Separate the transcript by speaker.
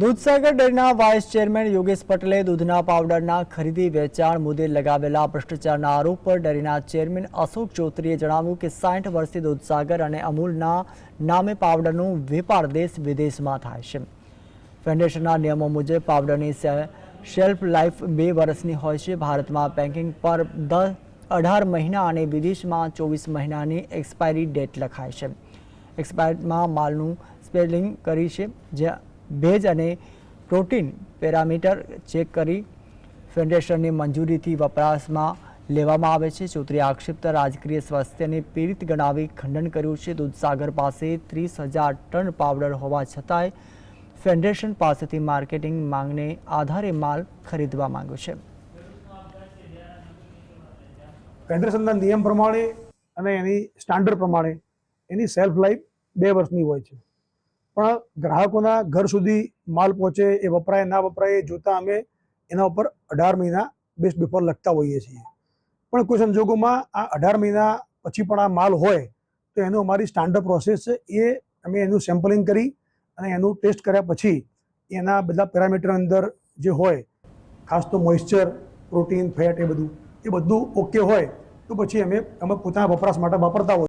Speaker 1: દૂધસાગર ડેરીના vice chairman Yogesh પટેલે દૂધના પાવડરના ખરીદી વેચાણ મુદ્દે લગાવેલા ભ્રષ્ટાચારના આરોપ પર ડેરીના ચેરમેન અશોક ચૌધરીએ જણાવ્યું કે સાઠ વર્ષથી દૂધસાગર અને અમૂલના નામે પાવડરનું વેપાર દેશ વિદેશમાં થાય છે. ફેડરેશનના નિયમો મુજબ પાવડરની શેલ્ફ લાઈફ બે વર્ષની હોય છે. ભારતમાં પેકિંગ પર દસ, અઢાર મહિના અને વિદેશમાં ચોવીસ મહિનાની એક્સપાયરી ડેટ લખાય છે. એક્સપાયરમાં માલનું સ્પેલિંગ કરી છે જે ભેજ અને પ્રોટીન પેરામીટર ચેક કરી ફેડરેશનની મંજૂરીથી વપરાશમાં લેવામાં આવે છે. ચૌધરી આક્ષેપતા રાજકીય સ્વાસ્થ્યને પીડિત ગણાવી ખંડન કર્યું છે. દૂધસાગર પાસે ત્રીસ હજાર ટન પાવડર હોવા છતાંય ફેડરેશન પાસેથી માર્કેટિંગ માંગને આધારે માલ ખરીદવા માંગ્યો છે.
Speaker 2: ફેડરેશનના નિયમ પ્રમાણે અને એની સ્ટાન્ડર્ડ પ્રમાણે એની સેલ્ફ લાઈફ બે વર્ષની હોય છે. પણ ગ્રાહકોના ઘર સુધી માલ પહોંચે, એ વપરાય, ના વપરાય એ જોતાં અમે એના ઉપર અઢાર મહિના બેસ્ટ બિફોર લખતા હોઈએ છીએ. પણ કોઈ સંજોગોમાં આ અઢાર મહિના પછી પણ આ માલ હોય, તો એનું અમારી સ્ટાન્ડર્ડ પ્રોસેસ છે, એ અમે એનું સેમ્પલિંગ કરી અને એનું ટેસ્ટ કર્યા પછી એના બધા પેરામીટર અંદર જે હોય, ખાસ તો મોઇશ્ચર પ્રોટીન ફેટ એ બધું એ બધું ઓકે હોય, તો પછી અમે અમે પોતાના વપરાશ માટે વાપરતા હોય